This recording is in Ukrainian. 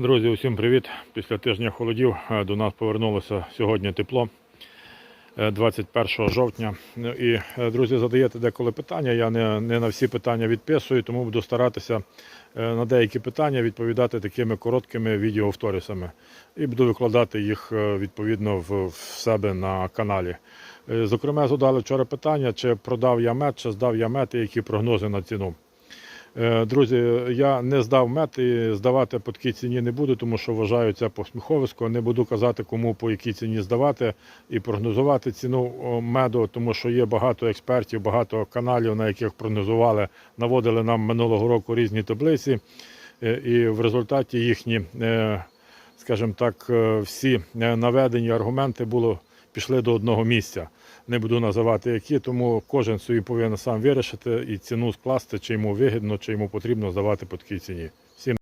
Друзі, усім привіт! Після тижня холодів е, до нас повернулося сьогодні тепло е, 21 жовтня. Ну І, е, друзі, задаєте деколи питання. Я не, не на всі питання відписую, тому буду старатися е, на деякі питання відповідати такими короткими відеоавторисами. І буду викладати їх е, відповідно в, в себе на каналі. Е, Зокрема, задали вчора питання, чи продав я мед, чи здав я мед, і які прогнози на ціну. Е, Друзі, я не здав мед і здавати по такій ціні не буду, тому що вважаю це посміховисько. Не буду казати, кому по якій ціні здавати і прогнозувати ціну меду, тому що є багато експертів, багато каналів, на яких прогнозували, наводили нам минулого року різні таблиці. Е, І в результаті їхні, е, скажімо так, всі наведені аргументи було, пішли до одного місця. Не буду називати які, тому кожен собі повинен сам вирішити і ціну скласти, чи йому вигідно, чи йому потрібно здавати по такій ціні.